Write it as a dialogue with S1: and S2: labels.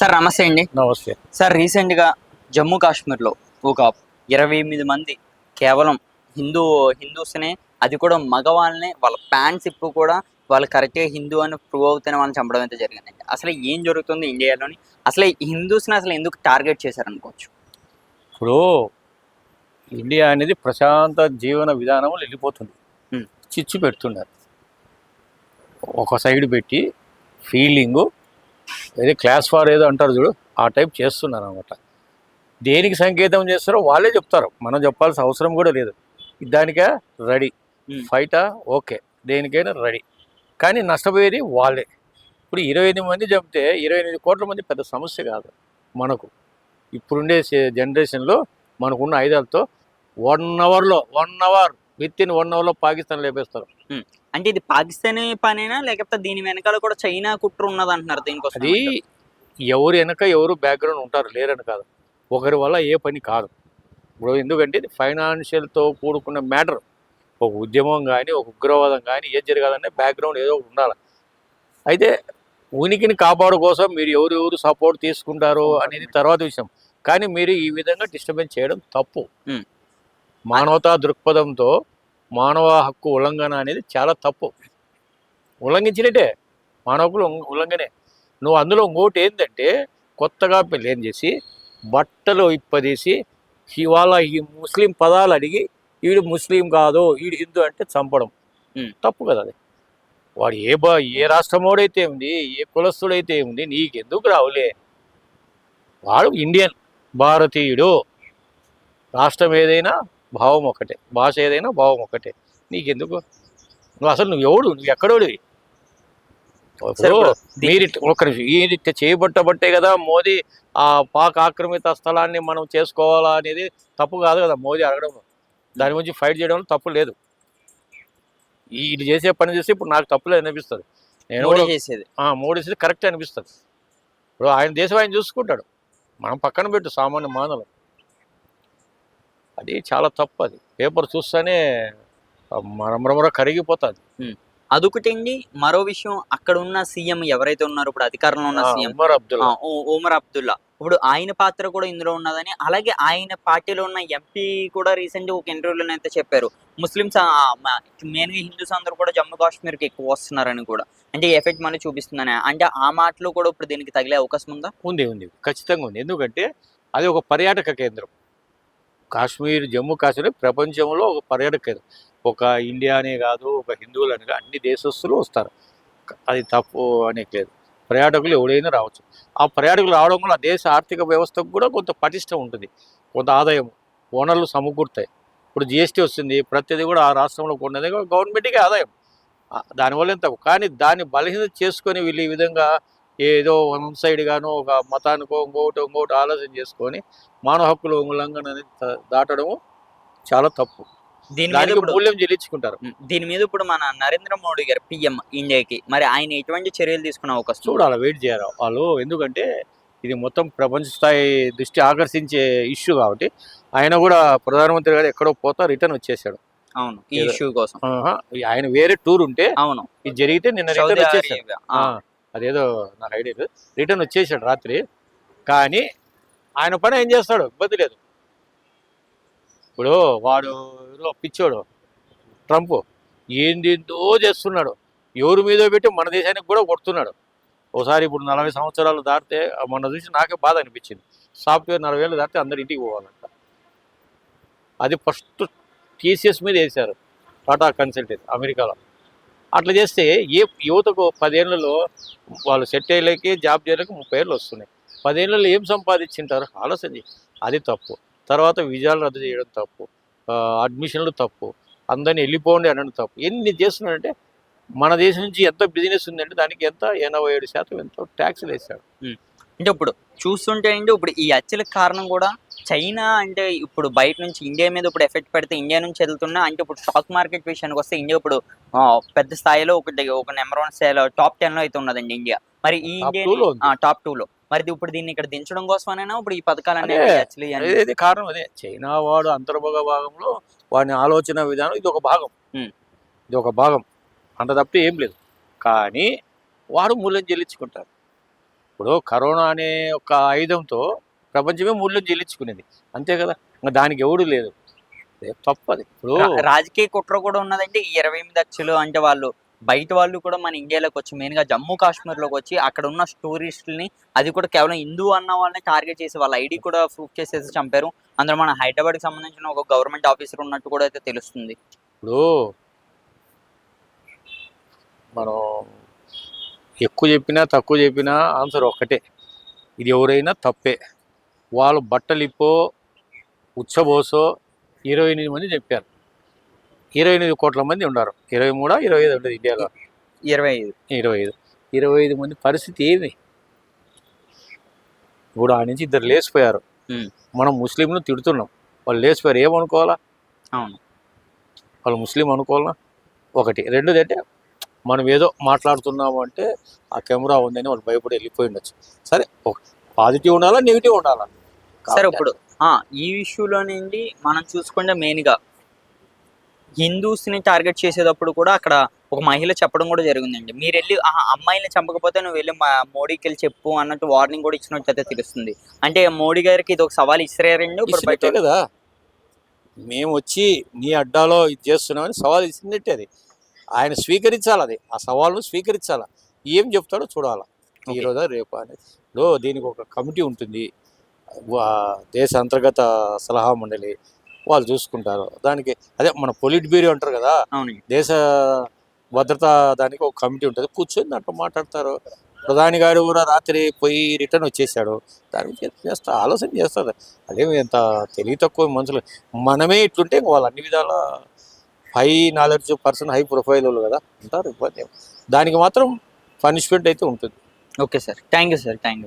S1: Sir నమస్తే అండి.
S2: నమస్తే.
S1: సార్ రీసెంట్గా జమ్మూ కాశ్మీర్లో ఒక ఇరవై ఎనిమిది మంది కేవలం హిందూ హిందూస్నే అది కూడా మగవాళ్ళనే వాళ్ళ ప్యాంట్స్ ఇప్పు కూడా వాళ్ళు కరెక్ట్గా హిందూ అని ప్రూవ్ అవుతున్న వాళ్ళని చంపడం అయితే జరిగిందండి. అసలు ఏం జరుగుతుంది ఇండియాలోని? అసలు హిందూస్ని అసలు ఎందుకు టార్గెట్ చేశారనుకోవచ్చు?
S2: ఇప్పుడు ఇండియా అనేది ప్రశాంత జీవన విధానం వెళ్ళిపోతుంది. చిచ్చు పెడుతున్నారు. ఒక సైడ్ పెట్టి ఫీలింగు ఏదో క్లాస్ ఫార్ ఏదో అంటారు చూడు ఆ టైప్ చేస్తున్నారు అనమాట దేనికి సంకేతం చేస్తారో వాళ్ళే చెప్తారు. మనం చెప్పాల్సిన అవసరం కూడా లేదు. దానికే రెడీ. ఫైటా ఓకే దేనికైనా రెడీ కానీ నష్టపోయేది వాళ్ళే. ఇప్పుడు ఇరవై ఎనిమిది మంది చెప్తే ఇరవై ఎనిమిది కోట్ల మంది పెద్ద సమస్య కాదు మనకు. ఇప్పుడుండే జనరేషన్లో మనకున్న ఆయుధాలతో వన్ అవర్లో one hour with in one అవర్లో పాకిస్తాన్ లేపేస్తారు.
S1: అంటే ఇది పాకిస్తానీ పనేనా? లేకపోతే దీని వెనకాల కూడా చైనా కుట్ర ఉన్నది అంటున్నారు దీనికోసం
S2: అది ఎవరు వెనక ఎవరు బ్యాక్గ్రౌండ్ ఉంటారు లేరని కాదు. ఒకరి వల్ల ఏ పని కాదు. ఇప్పుడు ఎందుకంటే ఇది ఫైనాన్షియల్తో కూడుకున్న మ్యాటర్ ఒక ఉద్యమం కానీ ఒక ఉగ్రవాదం కానీ ఏది జరగాలనే బ్యాక్గ్రౌండ్ ఏదో ఒకటి ఉండాలి. అయితే ఉనికిని కాపాడు కోసం మీరు ఎవరు ఎవరు సపోర్ట్ తీసుకుంటారో అనేది తర్వాత విషయం. కానీ మీరు ఈ విధంగా డిస్టర్బెన్స్ చేయడం తప్పు. మానవతా దృక్పథంతో మానవ హక్కు ఉల్లంఘన అనేది చాలా తప్పు. ఉల్లంఘించినట్టే. మానవ హక్కులు ఉల్లంఘ- ఉల్లంఘనే. నువ్వు అందులో ఇంకోటి ఏంటంటే కొత్తగా పెళ్ళి చేసి బట్టలు ఇప్పదీసి ఇవాళ ఈ ముస్లిం పదాలు అడిగి వీడు ముస్లిం కాదు వీడు హిందూ అంటే చంపడం. తప్పు కదా అది. వాడు ఏ బా ఏ రాష్ట్రమోడైతే ఉంది ఏ కులస్తుడైతే ఉంది నీకెందుకు రావులే? వాడు ఇండియన్ భారతీయుడు. రాష్ట్రం ఏదైనా భావం ఒకటే. భాష ఏదైనా భావం ఒకటే. నీకెందుకు? నువ్వు అసలు నువ్వు ఎవడు? నువ్వు ఎక్కడోడివి మీరు ఒక ఇట్ట చేయబట్టబట్టే కదా మోదీ ఆ పాక్ ఆక్రమిత స్థలాన్ని మనం చేసుకోవాలా అనేది తప్పు కాదు కదా మోదీ అడగడం. దాని గురించి ఫైట్ చేయడం తప్పు లేదు. ఇది చేసే పని చేస్తే ఇప్పుడు నాకు తప్పులేదు అనిపిస్తుంది. నేను
S1: చేసేది.
S2: ఆ, మోడీ చేస్తే కరెక్ట్ అనిపిస్తుంది. ఇప్పుడు ఆయన దేశం ఆయన చూసుకుంటాడు. మనం పక్కన పెట్టు సామాన్య మానవులు. అది చాలా తప్పు అది పేపర్ చూస్తేనే మరమరమర కరిగిపోతుంది.
S1: అదొకటండి. మరో విషయం అక్కడ ఉన్న సీఎం ఎవరైతే ఉన్నారో ఇప్పుడు అధికారంలో ఉన్న సీఎం.
S2: ఉమర్ అబ్దుల్లా.
S1: ఓమర్ అబ్దుల్లా. ఇప్పుడు ఆయన పాత్ర కూడా ఇందులో ఉన్నదని అలాగే ఆయన పార్టీలో ఉన్న ఎంపీ కూడా రీసెంట్ ఒక ఇంటర్వ్యూలో అయితే చెప్పారు. ముస్లిమ్స్ మెయిన్గా హిందూస్ అందరూ కూడా జమ్మూ కాశ్మీర్కి ఎక్కువ వస్తున్నారని కూడా. అంటే ఎఫెక్ట్ మళ్ళీ చూపిస్తుందని. అంటే ఆ మాటలు కూడా ఇప్పుడు దీనికి తగిలే అవకాశం ఉందా?
S2: ఉంది ఉంది. ఖచ్చితంగా ఉంది. ఎందుకంటే అది ఒక పర్యాటక కేంద్రం. కాశ్మీర్ జమ్మూ కాశ్మీర్ ప్రపంచంలో ఒక పర్యాటక ఒక ఇండియా అనే కాదు ఒక హిందువులు అని అన్ని దేశస్తులు వస్తారు. అది తప్పు అనే లేదు పర్యాటకులు ఎవడైనా రావచ్చు. ఆ పర్యాటకులు రావడం వల్ల ఆ దేశ ఆర్థిక వ్యవస్థకు కూడా కొంత పటిష్టం ఉంటుంది. కొంత ఆదాయం వనరులు సమకూరుతాయి. ఇప్పుడు జిఎస్టీ వస్తుంది ప్రతిదీ కూడా ఆ రాష్ట్రంలో కొన్నది గవర్నమెంట్కి ఆదాయం. దానివల్ల ఎంత కానీ దాన్ని బలహీనత చేసుకొని వీళ్ళు ఈ విధంగా ఏదో వన్ సైడ్ గాను ఒక మతానికో ఇంకోటి ఇంకోటి ఆలోచన చేసుకొని మానవ హక్కుల ఉల్లంఘన దాటడము చాలా తప్పు.
S1: దీని మీద
S2: మూల్యం చెల్లించుకుంటారు.
S1: దీని మీద ఇప్పుడు మన నరేంద్ర మోడీ గారు పిఎం ఇండియాకి మరి ఆయన ఎటువంటి చర్యలు తీసుకునే అవకాశం?
S2: చూడాలి వెయిట్ చేయాలి వాళ్ళు. ఎందుకంటే ఇది మొత్తం ప్రపంచ స్థాయి దృష్టి ఆకర్షించే ఇష్యూ కాబట్టి ఆయన కూడా ప్రధానమంత్రి గారు ఎక్కడో పోతా రిటర్న్ వచ్చేసాడు.
S1: అవును ఈ ఇష్యూ కోసం.
S2: ఆయన వేరే టూర్ ఉంటే
S1: అవును.
S2: ఇది జరిగితే నిన్న రిటర్న్ వచ్చేసాడు. అదేదో నాకు ఐడియా లేదు రిటర్న్ వచ్చేసాడు రాత్రి. కానీ ఆయన పని ఏం చేస్తాడు ఇబ్బంది లేదు. ఇప్పుడు వాడు పిచ్చోడు. ట్రంప్ ఏందేందో చేస్తున్నాడు. ఎవరి మీద పెట్టి మన దేశానికి కూడా కొడుతున్నాడు. ఒకసారి ఇప్పుడు నలభై సంవత్సరాలు దాటితే మొన్న చూసి నాకే బాధ అనిపించింది. సాఫ్ట్వేర్ నలభై వేలు దాటితే అందరు ఇంటికి పోవాలంట. అది ఫస్ట్ టీసీఎస్ మీద వేశారు. టాటా కన్సల్టెంట్ అమెరికాలో. అట్లా చేస్తే ఏ యువతకు పదేళ్ళలో వాళ్ళు సెట్ అయ్యేకి జాబ్ చేయడానికి ముప్పై ఏళ్ళు వస్తున్నాయి. పదేళ్ళలో ఏం సంపాదించింటారు? ఆలోచన అది తప్పు. తర్వాత విజయాలు రద్దు చేయడం తప్పు. అడ్మిషన్లు తప్పు. అందరిని వెళ్ళిపోండి అనడం తప్పు. ఎన్ని చేస్తున్నాడంటే మన దేశం నుంచి ఎంత బిజినెస్ ఉందంటే దానికి ఎంత? ఎనభై ఏడు శాతం ఎంతో ట్యాక్స్లు వేశాడు
S1: అంటే ఇప్పుడు చూస్తుంటే అండి ఇప్పుడు ఈ హత్యలకు కారణం కూడా చైనా అంటే ఇప్పుడు బయట నుంచి ఇండియా మీద ఇప్పుడు ఎఫెక్ట్ పెడితే ఇండియా నుంచి వెళ్తున్నా అంటే ఇప్పుడు స్టాక్ మార్కెట్ విషయానికి వస్తే ఇండియా ఇప్పుడు పెద్ద స్థాయిలో ఒకటి ఒక నెంబర్ వన్ స్థాయిలో టాప్ టెన్లో అయితే ఉన్నదండి ఇండియా. మరి ఈ ఇండియా. టాప్ టూ లో. మరి ఇప్పుడు దీన్ని ఇక్కడ దించడం కోసమనేనా ఇప్పుడు ఈ
S2: అదే కారణం అదే. చైనా వాడు అంతర్భాగ భాగంలో వాని ఆలోచన విధానం ఇది ఒక భాగం. ఇది ఒక భాగం. అంత తప్పితే ఏం లేదు. కానీ వాడు మూల్యం చెల్లించుకుంటారు ఇప్పుడు కరోనా అనే ఒక ఆయుధంతో ప్రపంచమే మూల్యం చెల్లించుకునేది అంతే కదా? ఇంకా దానికి ఎవడు లేదు. తప్పది. ఇప్పుడు
S1: రాజకీయ కుట్ర కూడా ఉన్నదంటే ఈ ఇరవై ఎనిమిది లక్షలు అంటే వాళ్ళు బయట వాళ్ళు కూడా మన ఇండియాలోకి వచ్చి మెయిన్గా జమ్మూ కాశ్మీర్లోకి వచ్చి అక్కడ ఉన్న టూరిస్టులని అది కూడా కేవలం హిందూ అన్న వాళ్ళని టార్గెట్ చేసి వాళ్ళ ఐడి కూడా ప్రూఫ్ చేసేసి చంపారు. అందులో మన హైదరాబాద్కి సంబంధించిన ఒక గవర్నమెంట్ ఆఫీసర్ ఉన్నట్టు కూడా అయితే తెలుస్తుంది.
S2: ఇప్పుడు మనం ఎక్కువ చెప్పినా తక్కువ చెప్పినా ఆన్సర్ ఒక్కటే. ఇది ఎవరైనా తప్పే. వాళ్ళు బట్టలు ఇప్పో ఉచ్చబోసో ఇరవై ఎనిమిది మంది చెప్పారు. ఇరవై ఎనిమిది కోట్ల మంది ఉన్నారు. ఇరవై మూడా ఇరవై ఐదు ఉండదు ఇండియాలో?
S1: ఇరవై ఐదు.
S2: ఇరవై ఐదు. ఇరవై ఐదు మంది పరిస్థితి ఏమి ఇప్పుడు ఆ నుంచి ఇద్దరు లేచిపోయారు. మనం ముస్లింలు తిడుతున్నాం. వాళ్ళు లేచిపోయారు. ఏమనుకోవాలా?
S1: అవును.
S2: వాళ్ళు ముస్లిం అనుకోవాలా? ఒకటి. రెండోది అంటే మనం ఏదో మాట్లాడుతున్నాము అంటే ఆ కెమెరా ఉందని వాళ్ళు భయపడి వెళ్ళిపోయి ఉండొచ్చు. సరే పాజిటివ్ ఉండాలా? నెగిటివ్ ఉండాలా?
S1: సరే ఇప్పుడు ఆ, ఈ ఇష్యూలో నుండి మనం చూసుకుంటే మెయిన్గా హిందూస్ని టార్గెట్ చేసేటప్పుడు కూడా అక్కడ ఒక మహిళ చెప్పడం కూడా జరిగిందండి. మీరు వెళ్ళి ఆ అమ్మాయిని చంపకపోతే నువ్వు వెళ్ళి మా మోడీకి వెళ్ళి చెప్పు అన్నట్టు వార్నింగ్ కూడా ఇచ్చినట్టు అయితే తెలుస్తుంది. అంటే మోడీ గారికి ఇది ఒక సవాల్ ఇస్తారండి
S2: కదా. మేము వచ్చి నీ అడ్డాలో ఇది చేస్తున్నామని సవాల్ ఇచ్చినట్టే అది. ఆయన స్వీకరించాలి అది. ఆ సవాల్ను స్వీకరించాలా. ఏం చెప్తాడో చూడాలా. ఈ
S1: Okay.
S2: రోజా రేపు అనేది. దీనికి ఒక కమిటీ ఉంటుంది. దేశ అంతర్గత సలహా మండలి వాళ్ళు చూసుకుంటారు. దానికి అదే మన పొలిట్ బ్యూరో అంటారు కదా దేశ భద్రత దానికి ఒక కమిటీ ఉంటుంది. కూర్చొని దాంట్లో మాట్లాడతారు. ప్రధాని గారు కూడా రాత్రి పోయి రిటర్న్ వచ్చేసాడు. దాని చేస్తా ఆలోచన చేస్తారు. అదేమి ఎంత తెలివి తక్కువ మనుషులు. మనమే ఇట్లుంటే వాళ్ళు అన్ని విధాల high knowledge person high profile వాళ్ళు కదా ఉంటారు ఇబ్బంది. దానికి మాత్రం పనిష్మెంట్ అయితే ఉంటుంది.
S1: Okay sir. Thank you sir. Thank you